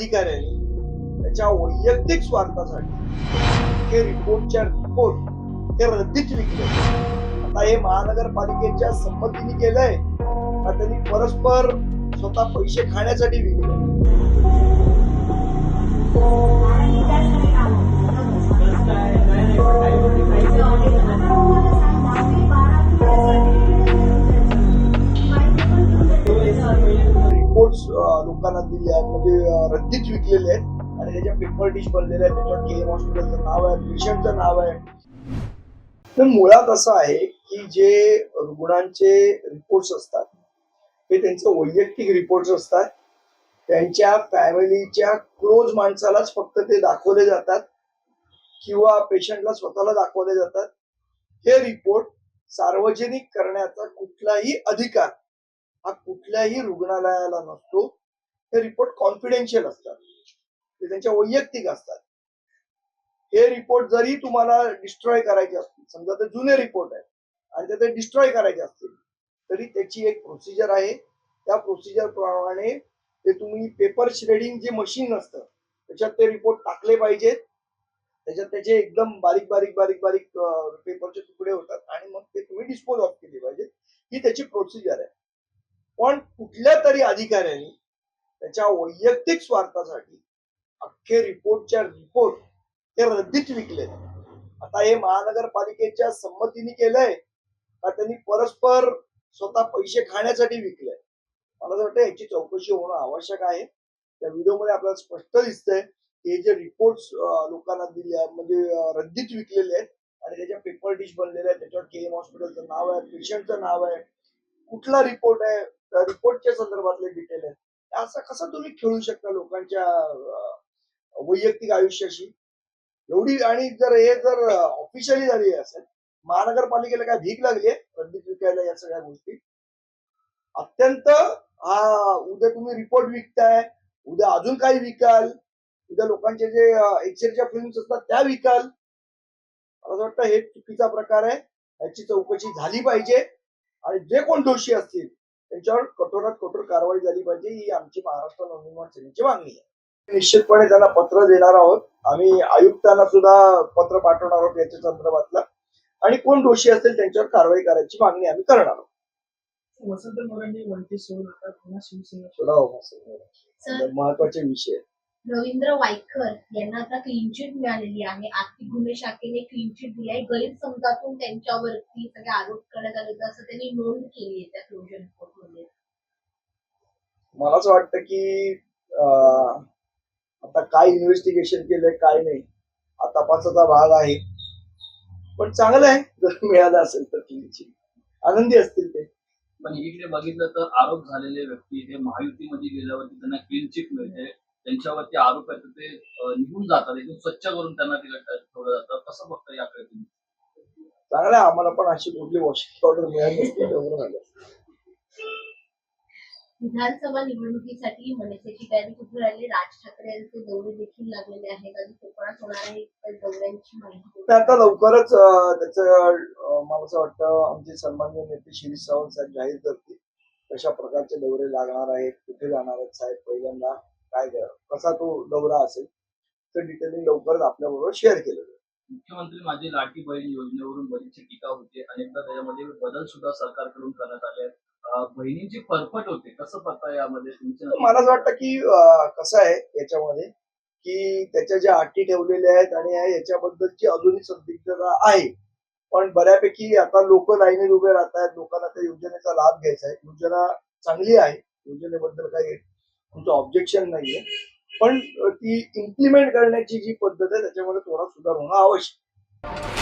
अधिकाऱ्यांनी त्याच्या वैयक्तिक स्वार्थासाठी हे रिपोर्टच्या रिपोर्ट हे रद्दीत विकले. आता हे महानगरपालिकेच्या संमतीने केलंय. का त्यांनी परस्पर स्वतः पैसे खाण्यासाठी विकले. दुकानात दिले आहेत. म्हणजे रद्दीत विकलेले आहेत. आणि त्याच्या पेपर डिश बनलेले आहेत. त्याच्यावर के एम हॉस्पिटलचं नाव आहे. पेशंटचं नाव आहे. तर मुळात असं आहे की जे रुग्णांचे रिपोर्ट्स असतात ते त्यांचे वैयक्तिक रिपोर्ट्स असतात. त्यांच्या फॅमिलीच्या क्लोज माणसालाच फक्त ते दाखवले जातात किंवा पेशंटला स्वतःला दाखवले जातात. हे रिपोर्ट सार्वजनिक करण्याचा कुठलाही अधिकार हा कुठल्याही रुग्णालयाला नसतो. हे रिपोर्ट कॉन्फिडेन्शियल असतात. ते त्यांच्या वैयक्तिक असतात. हे रिपोर्ट जरी तुम्हाला डिस्ट्रॉय करायचे असतील समजा ते जुने रिपोर्ट आहेत आणि ते- ते डिस्ट्रॉय करायचे असतील तरी त्याची एक प्रोसिजर आहे. त्या प्रोसिजर प्रमाणे ते तुम्ही पेपर श्रेडिंग जे मशीन असतं त्याच्यात ते रिपोर्ट टाकले पाहिजेत. त्याच्यात त्याचे एकदम बारीक बारीक बारीक बारीक पेपरचे तुकडे होतात आणि मग ते तुम्ही डिस्पोज ऑफ केले पाहिजेत. ही त्याची प्रोसिजर आहे. पण कुठल्या तरी अधिकाऱ्यांनी त्याच्या वैयक्तिक स्वार्थासाठी अख्खे रिपोर्टच्या रिपोर्ट हे रद्दीत विकले आता हे महानगरपालिकेच्या संमतीने केलंय का त्यांनी परस्पर स्वतः पैसे खाण्यासाठी विकलंय? मला असं वाटतं याची चौकशी होणं आवश्यक आहे. त्या व्हिडिओमध्ये आपल्याला स्पष्ट दिसतंय की हे जे रिपोर्ट्स लोकांना दिले आहेत, म्हणजे रद्दीत विकलेले आहेत आणि त्याच्या पेपर डिश बनलेले आहेत. त्याच्यावर के एम हॉस्पिटलचं नाव आहे पेशंटचं नाव आहे. कुठला रिपोर्ट आहे? त्या रिपोर्टच्या संदर्भातले डिटेल आहेत. असं कसं तुम्ही खेळू शकता लोकांच्या वैयक्तिक आयुष्याशी? एवढी आणि जर हे जर ऑफिशियली झाली असेल महानगरपालिकेला काय भीक लागली आहे? रद्दीत विकायला या सगळ्या गोष्टी? अत्यंत हा उद्या तुम्ही रिपोर्ट विकताय उद्या अजून काही विकाल उद्या लोकांचे जे एक्सेलच्या फिल्म्स असतात त्या विकाल. मला असं वाटतं हे चुकीचा प्रकार आहे याची चौकशी झाली पाहिजे. आणि जे कोण दोषी असतील त्यांच्यावर कठोरात कठोर कारवाई झाली पाहिजे ही आमची महाराष्ट्र नवनिर्माण सेनेची मागणी आहे. निश्चितपणे त्यांना पत्र देणार आहोत. आम्ही आयुक्तांना सुद्धा पत्र पाठवणार आहोत याच्या संदर्भातलं. आणि कोण दोषी असतील त्यांच्यावर कारवाई करायची मागणी आम्ही करणार आहोत. वसंत मोरांनी वंचित सोडून आता पुन्हा शिवसेना सोडावं असं महत्त्वाचे विषय. रवींद्र वायकर यांना आता क्लीन चिट मिळालेली आहे. आर्थिक गुन्हे शाखेने क्लीन चिट दिली आहे. गैरसमजातून त्यांच्यावरती सगळे आरोप करण्यात आले होते. असं त्यांनी नोंद केली आहे त्या क्लोजर रिपोर्टमध्ये. मला असं वाटतं की अं, आता काय इन्व्हेस्टिगेशन केलंय काय नाही हा तपासाचा भाग आहे. पण चांगलं आहे. जर मिळालं असेल तर क्लीनची आनंदी असतील ते. पण इकडे बघितलं तर आरोप झालेले व्यक्ती हे महायुतीमध्ये गेल्यावरती त्यांना क्लीन चिट मिळते. त्यांच्यावरती आरोप आहेत ते निघून जातात एकदम स्वच्छ करून त्यांना तिकडे ठेवलं जातं. कसं बघता याकडे तुम्ही. चांगलं आहे आम्हाला पण अशी कुठली वॉशिंग पावडर मिळाली झालं. विधानसभा निवडणुकीसाठी मनसेची तयारी कुठे राहिली राज ठाकरे यांचे दौरे देखील लागलेले आहेत. आणि कोकणात होणार आहे? त्या दौऱ्यांची माहिती ते आता लवकरच त्याचं मला असं वाटतं आमचे सन्मान्य नेते शिरीष सावंत साहेब जाहीर करतील. कशा प्रकारचे दौरे लागणार आहेत? कुठे जाणार आहेत साहेब? पहिल्यांदा काय कसा तो दौरा असेल तर डिटेलिंग लवकरच आपल्या बरोबर शेअर केलं जाईल. मुख्यमंत्री माझी लाठी बहीण योजनेवरून बरीचशी टीका होते. अनेकदा त्याच्यामध्ये बदल सुद्धा सरकारकडून करण्यात आले बहिणींची फरफट होते. कसं बघता यामध्ये तुमच्या मला असं वाटतं की कसं आहे याच्यामध्ये की त्याच्या ज्या अटी ठेवलेल्या आहेत आणि याच्याबद्दलची अजूनही संदिग्धता आहे. पण बऱ्यापैकी आता लोक लाईनीत उभे राहत आहेत लोकांना त्या योजनेचा लाभ घ्यायचा आहे. योजना चांगली आहे. योजनेबद्दल काही तुमचं ऑब्जेक्शन नाहीये पण ती इम्प्लिमेंट करण्याची जी पद्धत आहे त्याच्यामध्ये थोडा सुधार होणं आवश्यक आहे.